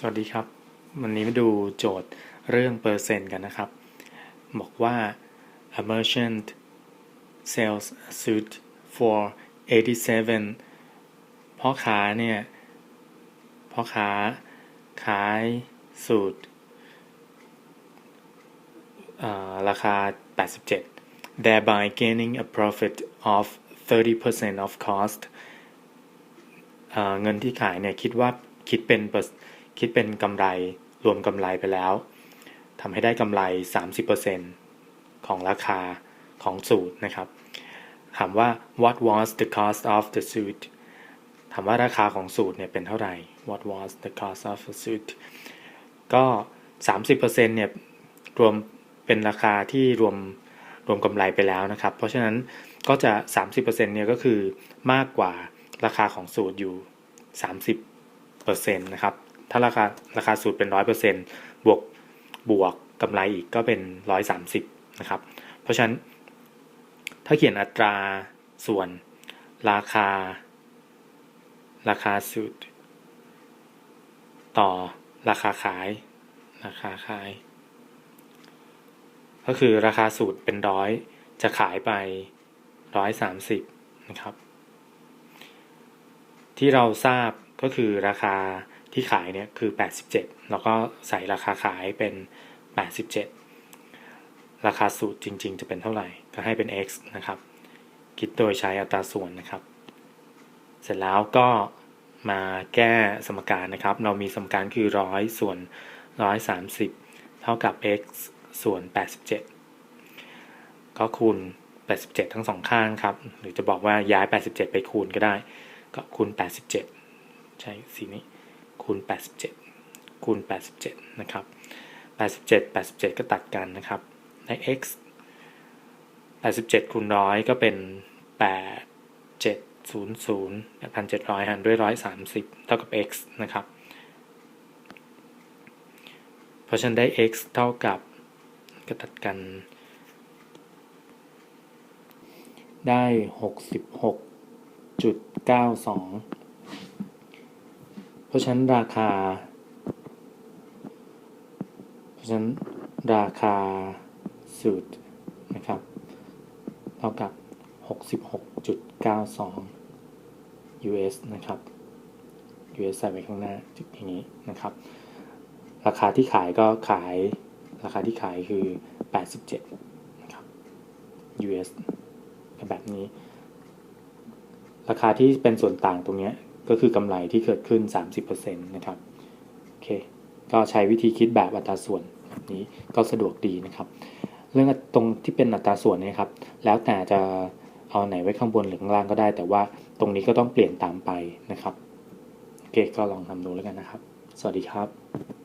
สวัสดีครับ วันนี้มาดูโจทย์เรื่องเปอร์เซ็นต์กันนะครับ บอกว่า a merchant sells a suit for 87พ่อค้าเนี่ยพ่อค้าขายสูตรอ่าราคา 87 thereby gaining a profit of 30% of cost เงินที่ขายเนี่ยคิดว่าคิดเป็นเปอร์ คิดเป็นกำไรรวมกำไรไปแล้วทำให้ได้กำไร 30%ของราคาของสูตรนะครับ ถามว่า what was the cost of the suit ถามว่าราคาของสูตรเนี่ยเป็นเท่าไหร่ what was the cost of the suit ก็ 30%เนี่ยรวมเป็นราคาที่รวมรวมกำไรไปแล้วนะครับ เพราะฉะนั้นก็จะ 30%เนี่ยก็คือมากกว่าราคาของสูตรอยู่ 30%นะครับ ถ้าราคาราคาสูตรเป็น100%บวกบวกกำไรอีกก็เป็น130นะครับ เพราะฉะนั้น ถ้าเขียนอัตราส่วนราคา ราคาสูตร ต่อราคาขาย ราคาขาย ก็คือราคาสูตรเป็นร้อยจะขายไปร้อยสามสิบนะครับ ที่เราทราบก็คือราคา ที่ขายเนี่ยคือ 87 แล้วก็ใส่ราคาขายเป็น 87 ราคาสูตรจริง ๆ จะเป็นเท่าไหร่ ก็ให้เป็น x นะครับ คิดโดยใช้อัตราส่วนนะครับ เสร็จแล้วก็มาแก้สมการนะครับ เรามีสมการคือ 100 ส่วน 130 เท่ากับ x ส่วน 87 ก็คูณ 87 ทั้งสองข้างครับ หรือจะบอกว่าย้าย 87 ไปคูณก็ได้ ก็คูณ 87 ใช้สีนี้ คูณ 87 คูณ 87 นะครับ 87 87 ก็ตัดกันนะครับได้ x 87คูณร้อยก็เป็น 8 7 0 0 8,700 หารด้วย 130 เท่ากับ x นะครับ เพราะฉะนั้นได้ x เท่ากับก็ตัดกัน ได้ 66.92 เพราะฉะนั้นราคา เพราะฉะนั้นราคาสูตรนะครับเท่ากับ 66.92 US นะครับ US ใส่ไว้ข้างหน้าจุดอย่างนี้นะครับ ราคาที่ขายก็ขายราคาที่ขายคือ 87 นะครับ US แบบนี้ ราคาที่เป็นส่วนต่างตรงนี้ ก็คือกำไรที่เกิดขึ้น 30%นะครับโอเคก็ใช้วิธีคิดแบบอัตราส่วนนี้ก็สะดวกดีนะครับ เรื่องตรงที่เป็นอัตราส่วนนะครับ แล้วแต่จะเอาไหนไว้ข้างบนหรือข้างล่างก็ได้ แต่ว่าตรงนี้ก็ต้องเปลี่ยนตามไปนะครับโอเคก็ลองทำดูแล้วกันนะครับ สวัสดีครับ